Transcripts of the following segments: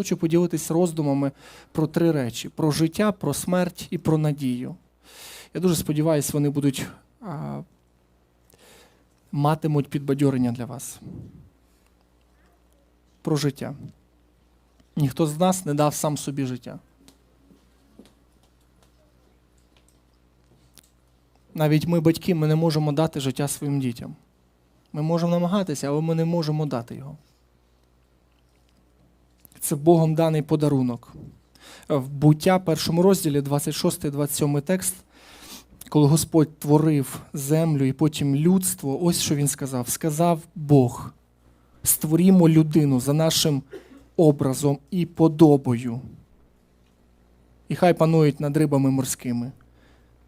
хочу поділитись роздумами про три речі: про життя, про смерть і про надію. Я дуже сподіваюся, вони будуть а, матимуть підбадьорення для вас. Про життя. Ніхто з нас не дав сам собі життя. Навіть ми, батьки, ми не можемо дати життя своїм дітям. Ми можемо намагатися, але ми не можемо дати його. Це Богом даний подарунок. В буття, першому розділі, 26-27 текст, коли Господь творив землю і потім людство, ось що він сказав: сказав Бог: створімо людину за нашим образом і подобою. І хай панують над рибами морськими,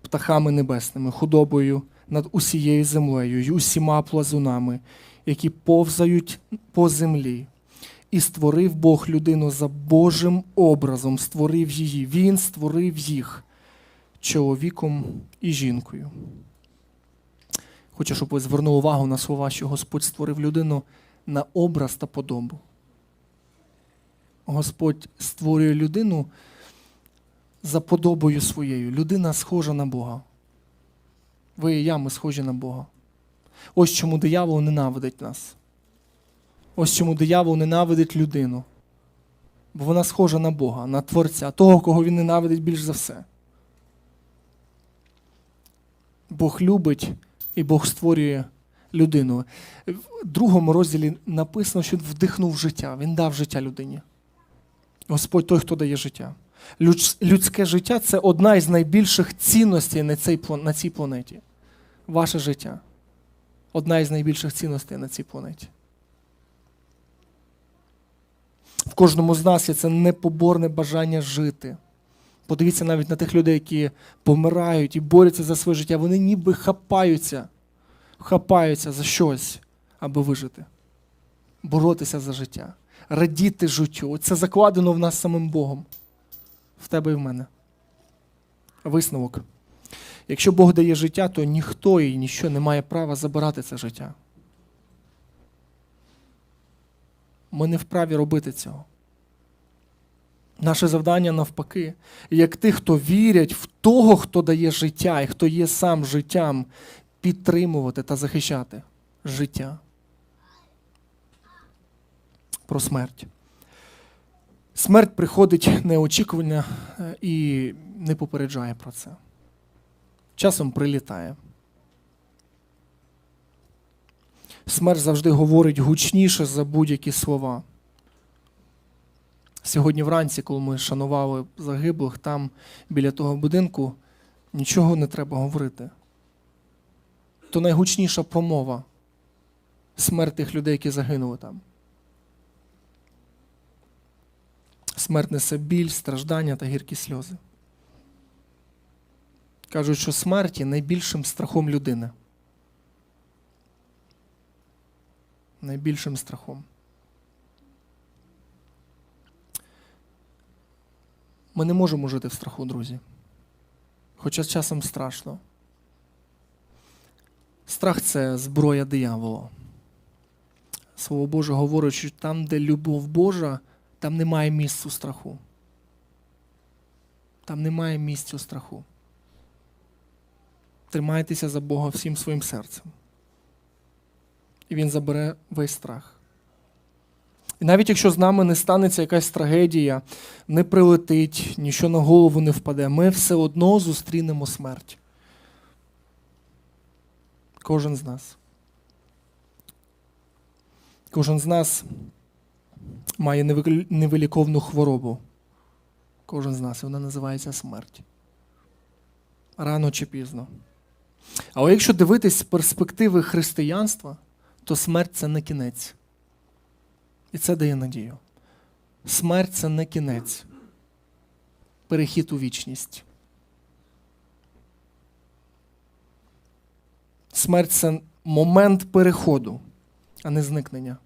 птахами небесними, худобою над усією землею й усіма плазунами, які повзають по землі. І створив Бог людину за Божим образом, створив її. Він створив їх чоловіком і жінкою. Хочу, щоб ви звернули увагу на слова, що Господь створив людину на образ та подобу. Господь створює людину за подобою своєю. Людина схожа на Бога. Ви і я, ми схожі на Бога. Ось чому диявол ненавидить нас. Ось чому диявол ненавидить людину. Бо вона схожа на Бога, на Творця, того, кого він ненавидить більш за все. Бог любить і Бог створює людину. В другому розділі написано, що він вдихнув життя, він дав життя людині. Господь той, хто дає життя. Людське життя це одна із найбільших цінностей на цій, планеті. Ваше життя. Одна із найбільших цінностей на цій планеті. В кожному з нас є це непоборне бажання жити. Подивіться навіть на тих людей, які помирають і борються за своє життя. Вони ніби хапаються, хапаються за щось, аби вижити, боротися за життя, радіти життю. Це закладено в нас самим Богом, в тебе і в мене. Висновок. Якщо Бог дає життя, то ніхто і ніщо не має права забирати це життя. Ми не вправі робити цього. Наше завдання навпаки, як тих, хто вірять в того, хто дає життя і хто є сам життям, підтримувати та захищати життя. Про смерть. Смерть приходить неочікувано е, і не попереджає про це. Часом прилітає. Смерть завжди говорить гучніше за будь-які слова. Сьогодні вранці, коли ми шанували загиблих, там біля того будинку нічого не треба говорити. То найгучніша промова смерть тих людей, які загинули там. Смерть несе біль, страждання та гіркі сльози. Кажуть, що смерть є найбільшим страхом людини. Найбільшим страхом. Ми не можемо жити в страху, друзі. Хоча часом страшно. Страх це зброя диявола. Слово Боже говорить, що там, де любов Божа, там немає місця страху. Там немає місця страху. Тримайтеся за Бога всім своїм серцем. І Він забере весь страх. І навіть якщо з нами не станеться якась трагедія, не прилетить, нічого на голову не впаде, ми все одно зустрінемо смерть. Кожен з нас. Кожен з нас має невиліковну хворобу. Кожен з нас, і вона називається смерть. Рано чи пізно. Але якщо дивитись з перспективи християнства, то смерть це не кінець. І це дає надію. Смерть це не кінець. Перехід у вічність. Смерть це момент переходу, а не зникнення.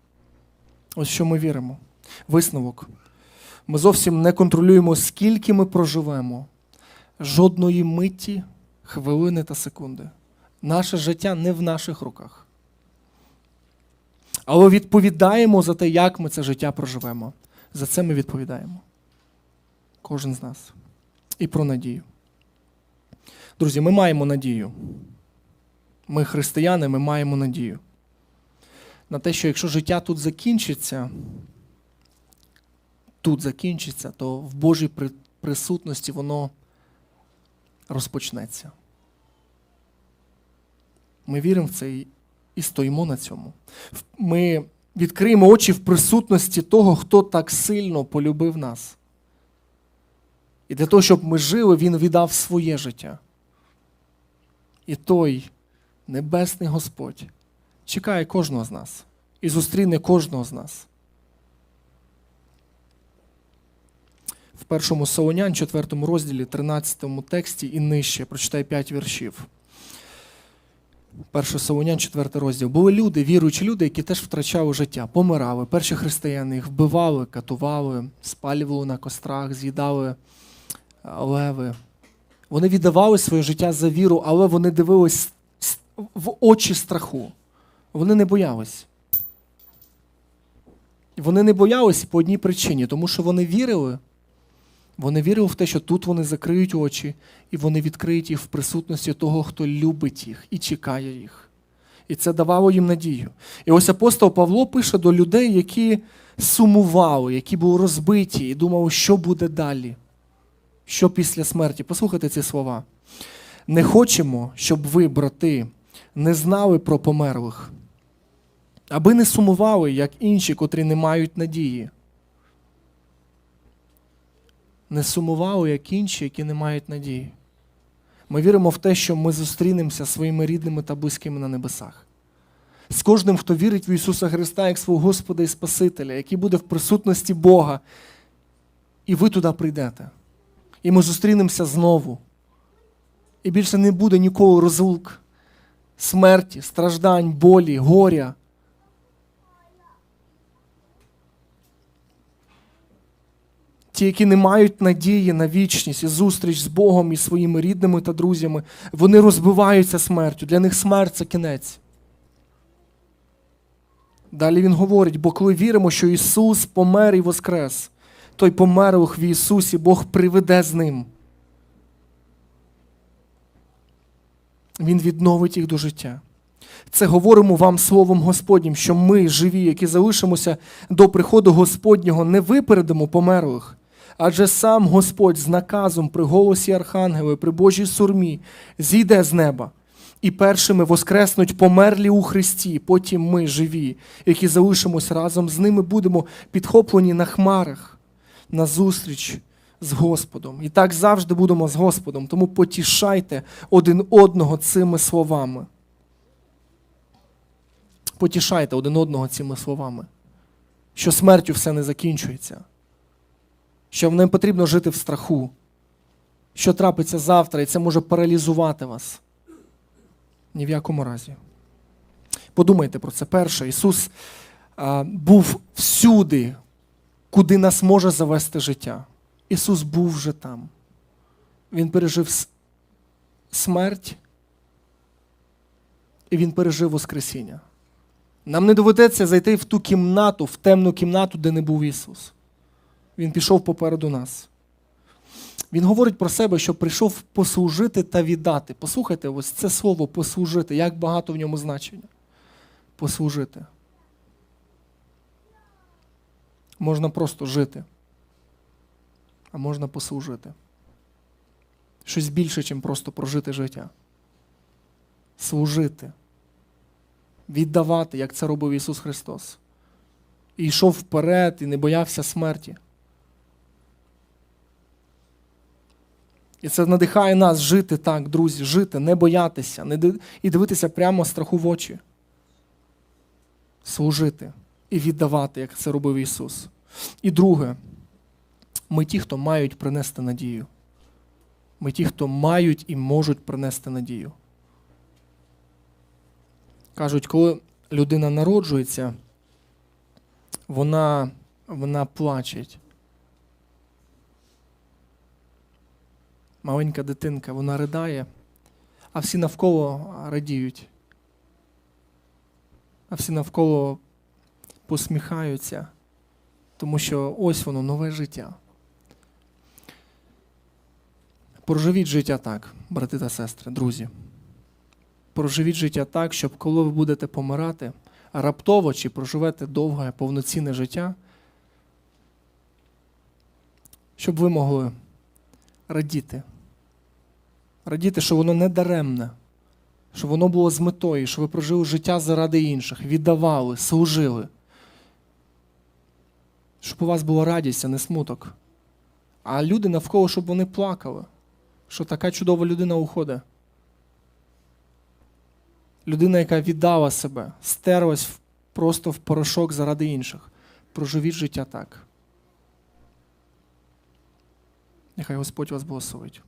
Ось що ми віримо. Висновок. Ми зовсім не контролюємо, скільки ми проживемо. Жодної миті, хвилини та секунди. Наше життя не в наших руках але відповідаємо за те, як ми це життя проживемо. За це ми відповідаємо. Кожен з нас. І про надію. Друзі, ми маємо надію. Ми християни, ми маємо надію. На те, що якщо життя тут закінчиться, тут закінчиться, то в Божій присутності воно розпочнеться. Ми віримо в це і- стоїмо на цьому. Ми відкриємо очі в присутності того, хто так сильно полюбив нас. І для того, щоб ми жили, Він віддав своє життя. І той Небесний Господь чекає кожного з нас і зустріне кожного з нас. В першому Солонян, 4 розділі, 13 тексті і нижче, прочитай 5 віршів. Перше Солонян, 4 розділ. Були люди, віруючі люди, які теж втрачали життя, помирали. Перші християни їх вбивали, катували, спалювали на кострах, з'їдали леви. Вони віддавали своє життя за віру, але вони дивились в очі страху. Вони не боялись. Вони не боялись по одній причині, тому що вони вірили. Вони вірили в те, що тут вони закриють очі, і вони відкриють їх в присутності того, хто любить їх і чекає їх. І це давало їм надію. І ось апостол Павло пише до людей, які сумували, які були розбиті і думали, що буде далі, що після смерті. Послухайте ці слова. Не хочемо, щоб ви, брати, не знали про померлих, аби не сумували, як інші, котрі не мають надії. Не сумували, як інші, які не мають надії. Ми віримо в те, що ми зустрінемося своїми рідними та близькими на небесах. З кожним, хто вірить в Ісуса Христа як свого Господа і Спасителя, який буде в присутності Бога, і ви туди прийдете. І ми зустрінемося знову. І більше не буде ніколи розлук, смерті, страждань, болі, горя. Ті, які не мають надії на вічність і зустріч з Богом і своїми рідними та друзями, вони розбиваються смертю. Для них смерть це кінець. Далі він говорить: бо коли віримо, що Ісус помер і воскрес, той померлих в Ісусі Бог приведе з ним. Він відновить їх до життя. Це говоримо вам Словом Господнім, що ми, живі, які залишимося до приходу Господнього, не випередимо померлих. Адже сам Господь з наказом при голосі Архангела, при Божій сурмі зійде з неба. І першими воскреснуть померлі у Христі, потім ми, живі, які залишимось разом з ними, будемо підхоплені на хмарах на зустріч з Господом. І так завжди будемо з Господом. Тому потішайте один одного цими словами. Потішайте один одного цими словами, що смертю все не закінчується, що не потрібно жити в страху, що трапиться завтра, і це може паралізувати вас. Ні в якому разі. Подумайте про це. Перше, Ісус а, був всюди, куди нас може завести життя. Ісус був вже там. Він пережив смерть, і Він пережив Воскресіння. Нам не доведеться зайти в ту кімнату, в темну кімнату, де не був Ісус. Він пішов попереду нас. Він говорить про себе, що прийшов послужити та віддати. Послухайте, ось це слово послужити, як багато в ньому значення. Послужити. Можна просто жити, а можна послужити. Щось більше, ніж просто прожити життя. Служити віддавати, як це робив Ісус Христос. І йшов вперед і не боявся смерті. І це надихає нас жити так, друзі, жити, не боятися, не і дивитися прямо страху в очі. Служити і віддавати, як це робив Ісус. І друге, ми ті, хто мають принести надію. Ми ті, хто мають і можуть принести надію. Кажуть, коли людина народжується, вона, вона плаче. Маленька дитинка, вона ридає, а всі навколо радіють. А всі навколо посміхаються. Тому що ось воно нове життя. Проживіть життя так, брати та сестри, друзі. Проживіть життя так, щоб коли ви будете помирати, раптово чи проживете довге, повноцінне життя, щоб ви могли радіти. Радіти, що воно не даремне, що воно було з метою, що ви прожили життя заради інших, віддавали, служили. Щоб у вас була радість, а не смуток. А люди навколо, щоб вони плакали, що така чудова людина уходить. Людина, яка віддала себе, стерлась просто в порошок заради інших. Проживіть життя так. Нехай Господь вас благословить.